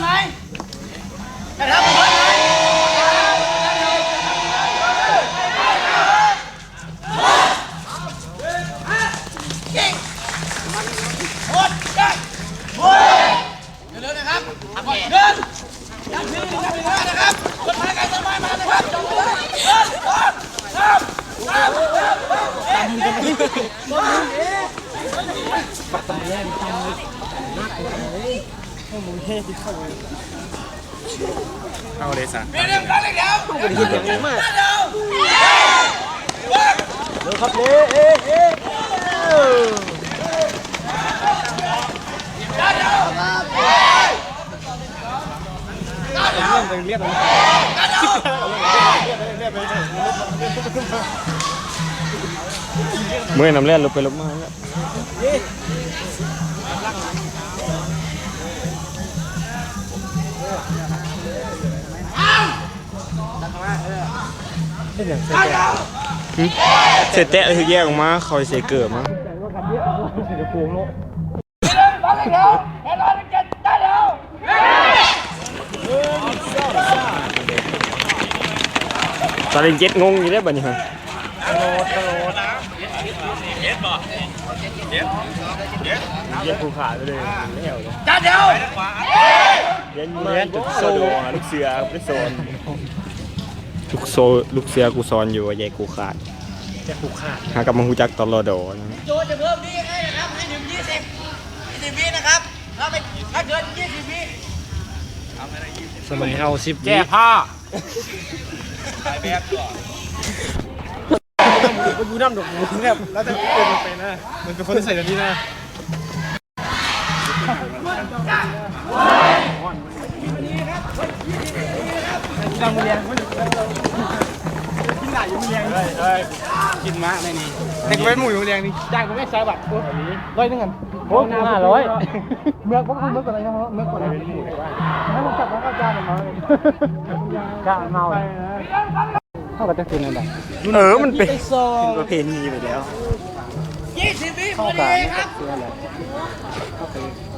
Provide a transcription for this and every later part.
ไหมนะครับเพื่อนไหมเก่งหมดได้หมดเร็วๆนะครับเดินยังถือยังถือนะครับคนมาไกลต้นไม้มานะครับจบเลยเดินสองสามสามเอาเลยสักเดี๋ยวเดี๋ยวเดี๋ยวเดี๋ยวเดี๋ยวเดี๋ยวเดี๋ เอาเลยวเร็วครับเอ๊ะเอ๊ะเอ๊ะเมื่อน้ำเล่นลงไปลงมาแล้ว เสร็จแตะถึงแยกออกมาคอยเสเกิดมาเดี๋ยวรอเจ็ดได้เดี๋ยวตอนเล่นเจ็ดงงอยู่ได้บ่เนี่ยเย็ดผูขาดไปเลยไม่เอาเลยจ้าเดี๋ยวเย็นมาจุกโซโดลูกเสือไปโซน ลูกโซลูกเสือกูซอนอยู่ว่าใหญ่กูขาดจะผูกขาดหากับมาหูจักตลอดโดนะโจจะเพิ่มวิให้นะครับให้ถึงยี่สิบยี่สิบวินะครับถ้าไม่ถ้าเกินยี่สิบวิสมัยเฮาสิบแก้ผ้ามันดูน้ำดอกหมูเนี่ยแล้วจะเป็นเป็นนะมันเป็นคนที่ใส่แบบนี้นะ กินมือเลี้ยงกินหลายอยู่มือเลี้ยเฮ้ยกินมะในนี้แต่กูเป็นหมูอยู่เลี้ยงนี่จ้างกูไม่ใช่แบบกูร้อยนึงกันโอ้ห้าร้อยเมื่อพวกคุณเมื่อก่อนอะไรนะเมื่อก่อนให้ผมจับแล้วก็จ้างมาจ้างเมาเข้าก็จะกินอะไรเออมันเป็นประเพณีไปแล้ว ยี่สิบวิพอดีครับ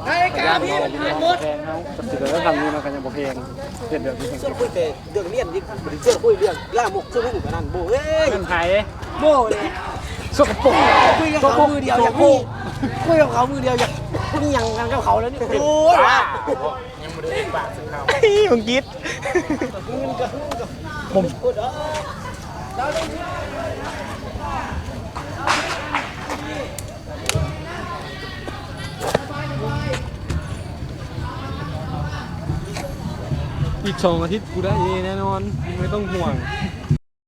นาฬิกาพี่มันผ่านหมดแพงเขาสิเดี๋ยวทำนี้มันกันยังบ่เพลงเดือดเดือดนี่เชื่อคุยแต่เรื่องเรียนยิ่งเชื่อคุยเรื่องล่ามุกเชื่อคุยกันนั่นโบเอ้ยเงินไทยโบเลยสกปรกคุยกับเขามือเดียวอย่างนี้คุยกับเขามือเดียวอย่างนี่ยังกันกับเขาแล้วนี่โอ้ยมึงกิด อีกสองอาทิตย์กูได้เอแน่นอน ไม่ต้องห่วง